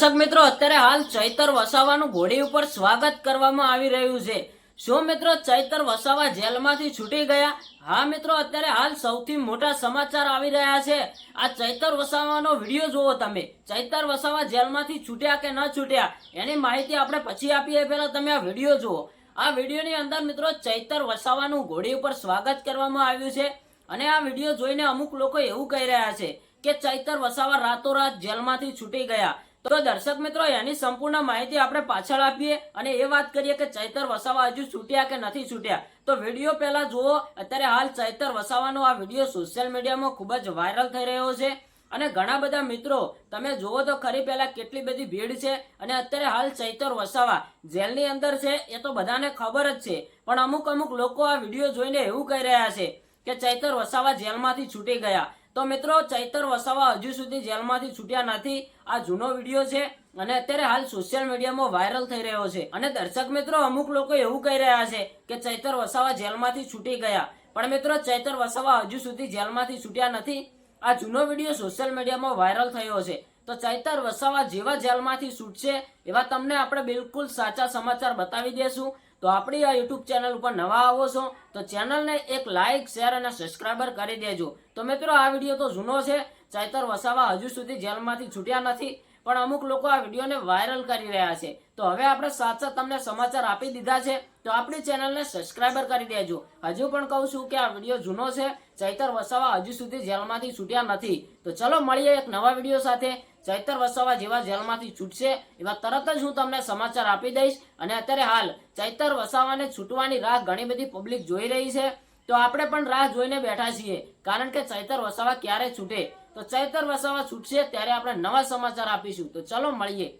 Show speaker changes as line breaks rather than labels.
દર્શક મિત્રો, અત્યારે હાલ ચૈતર વસાવાનું ઘોડી ઉપર સ્વાગત કરવામાં આવી રહ્યું છે. શું મિત્રો, ચૈતર વસાવા જેલમાંથી છૂટી ગયા? હા મિત્રો, અત્યારે હાલ સૌથી મોટા સમાચાર આવી રહ્યા છે. આ ચૈતર વસાવાનો વીડિયો જુઓ તમે. ચૈતર વસાવા જેલમાંથી છૂટ્યા કે ન છૂટ્યા, એની માહિતી આપણે પછી આપીએ. પહેલાં તમે આ વીડિયો જુઓ. આ વિડીયોની અંદર મિત્રો, ચૈતર વસાવાનું ઘોડી ઉપર સ્વાગત કરવામાં આવ્યું છે. અને આ વીડિયો જોઈને અમુક લોકો એવું કહી રહ્યા છે કે ચૈતર વસાવા રાતોરાત જેલમાંથી છૂટી ગયા. તો દર્શક મિત્રો, એની સંપૂર્ણ માહિતી આપણે પાછળ આપીએ અને એ વાત કરીએ કે ચૈતર વસાવા હજુ છૂટ્યા કે નથી છૂટ્યા. તો વીડિયો પહેલા જુઓ, અત્યારે હાલ ચૈતર વસાવાનો આ વીડિયો સોશિયલ મીડિયામાં ખૂબ જ વાયરલ થઈ રહ્યો છે. અને ઘણા બધા મિત્રો, તમે જુઓ તો ખરી પહેલા કેટલી બધી ભીડ છે અને અત્યારે હાલ ચૈતર વસાવા જેલની અંદર છે, એ તો બધાને ખબર જ છે. પણ અમુક અમુક લોકો આ વીડિયો જોઈને એવું કહી રહ્યા છે કે ચૈતર વસાવા જેલમાંથી છૂટી ગયા. તો મિત્રો ચૈતર વસાવા હજુ સુધી જેલમાંથી છૂટ્યા નથી. આ જૂનો વીડિયો છે અને અત્યારે હાલ સોશિયલ મીડિયામાં વાયરલ થઈ રહ્યો છે. અને દર્શક મિત્રો અમુક લોકો એવું કહી રહ્યા છે કે ચૈતર વસાવા જેલમાંથી છૂટી ગયા. પણ મિત્રો ચૈતર વસાવા હજુ સુધી જેલમાંથી છૂટ્યા નથી. આ જૂનો વીડિયો સોશિયલ મીડિયામાં વાયરલ થયો છે. તો ચૈતર વસાવા જેવા જેલમાંથી છૂટશે એવા તમને આપણે બિલકુલ સાચા સમાચાર બતાવી દેશું. તો આપણી આ યુટ્યુબ ચેનલ ઉપર નવા આવો છો, તો ચેનલને એક લાઇક શેર અને સબસ્ક્રાઈબર કરી દેજો. તો મિત્રો, આ વીડિયો તો જૂનો છે, ચૈતર વસાવા હજુ સુધી જેલમાંથી છૂટ્યા નથી. પણ અમુક લોકો આ વિડીયોને વાયરલ કરી રહ્યા છે. તો હવે આપણે સાચા તમને સમાચાર આપી દીધા છે. તો આપણી ચેનલને સબસ્ક્રાઈબર કરી દેજો. હજુ પણ કહું છું કે આ વીડિયો જૂનો છે. ચૈતર વસાવા હજુ સુધી જેલમાંથી છૂટ્યા નથી. તો ચલો મળીએ એક નવા વીડિયો સાથે. ચૈતર વસાવા જેવા જેલમાંથી છૂટશે એવા તરત જ હું તમને સમાચાર આપી દઈશ. અને અત્યારે હાલ ચૈતર વસાવાને છૂટવાની રાહ ઘણી બધી પબ્લિક જોઈ રહી છે. તો આપણે પણ રાહ જોઈને બેઠા છીએ. કારણ કે ચૈતર વસાવા ક્યારે છૂટે? તો ચૈતર વસાવા છૂટશે ત્યારે આપણે નવા સમાચાર આપીશું. તો ચલો મળીએ.